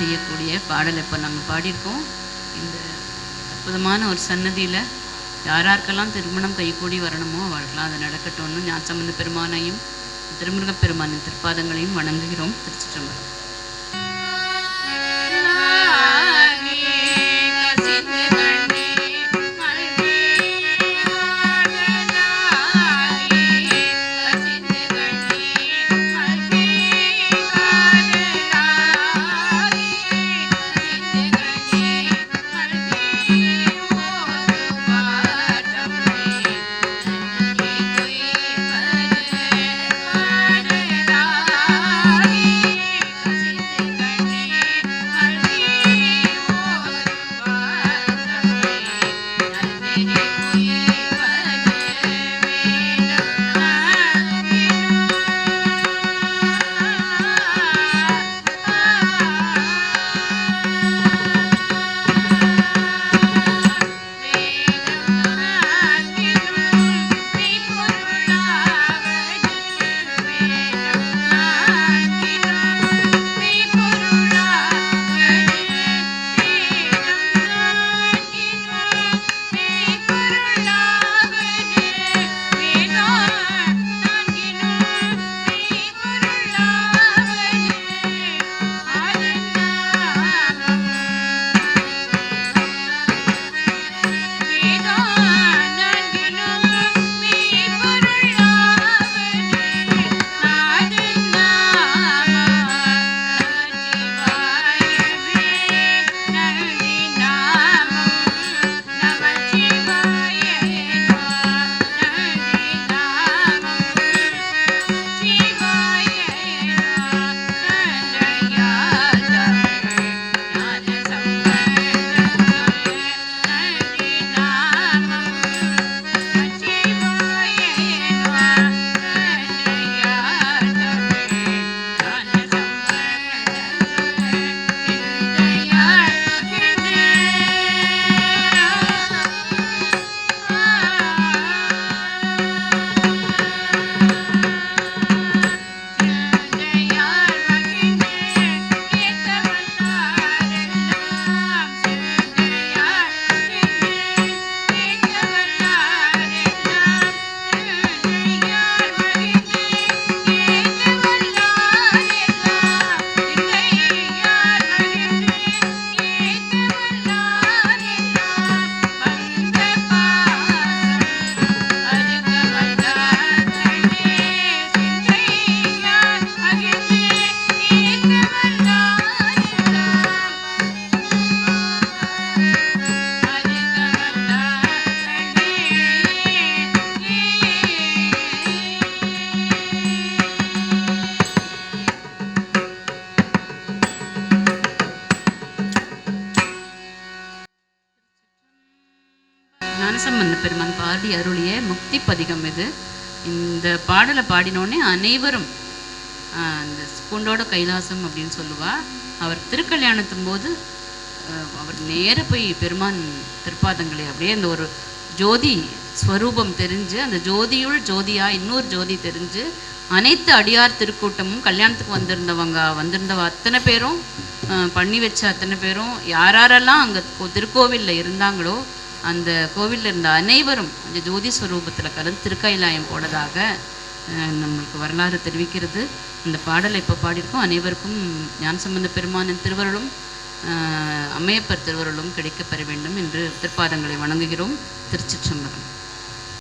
செய்யக்கூடிய பாடல் இப்போ நாங்கள் பாடியிருக்கோம். இந்த அற்புதமான ஒரு சன்னதியில் யாராருக்கெல்லாம் திருமணம் கைகூடி வரணுமோ அவர்களுக்கெல்லாம் அது நடக்கட்டும்னு ஞானசம்பந்த பெருமானையும் திருமுருகப் பெருமானின் திருப்பாதங்களையும் வணங்குகிறோம். திருச்சிற்றம்பலம். பெருமான் பாடி அருளிய முக்தி பதிகம் இது. இந்த பாடலை பாடினோடனே அனைவரும் அந்த பூண்டோட கைலாசம் அப்படின்னு சொல்லுவா அவர் திருக்கல்யாணத்தும் போது அவர் நேர போய் பெருமான் திருப்பாதங்களை அப்படியே அந்த ஒரு ஜோதி ஸ்வரூபம் தெரிஞ்சு அந்த ஜோதியுள் ஜோதியா இன்னொரு ஜோதி தெரிஞ்சு அனைத்து அடியார் திருக்கூட்டமும் கல்யாணத்துக்கு வந்திருந்தவங்க வந்திருந்தவ அத்தனை பேரும் ஆஹ், பண்ணி வச்ச அத்தனை பேரும் யாரெல்லாம் அங்கே திருக்கோவிலில் இருந்தாங்களோ அந்த கோவிலில் இருந்த அனைவரும் அந்த ஜோதி ஸ்வரூபத்தில் கலந்து திருக்கைலாயம் போனதாக அஹ், நம்மளுக்கு வரலாறு தெரிவிக்கிறது. இந்த பாடலை இப்போ பாடியிருக்கோம்? அனைவருக்கும் ஞானசம்பந்த பெருமானின் திருவருளும் அம்மையப்பர் திருவருளும் கிடைக்கப்பெற வேண்டும் என்று திருப்பாதங்களை வணங்குகிறோம். திருச்சிற்றம்பலம்.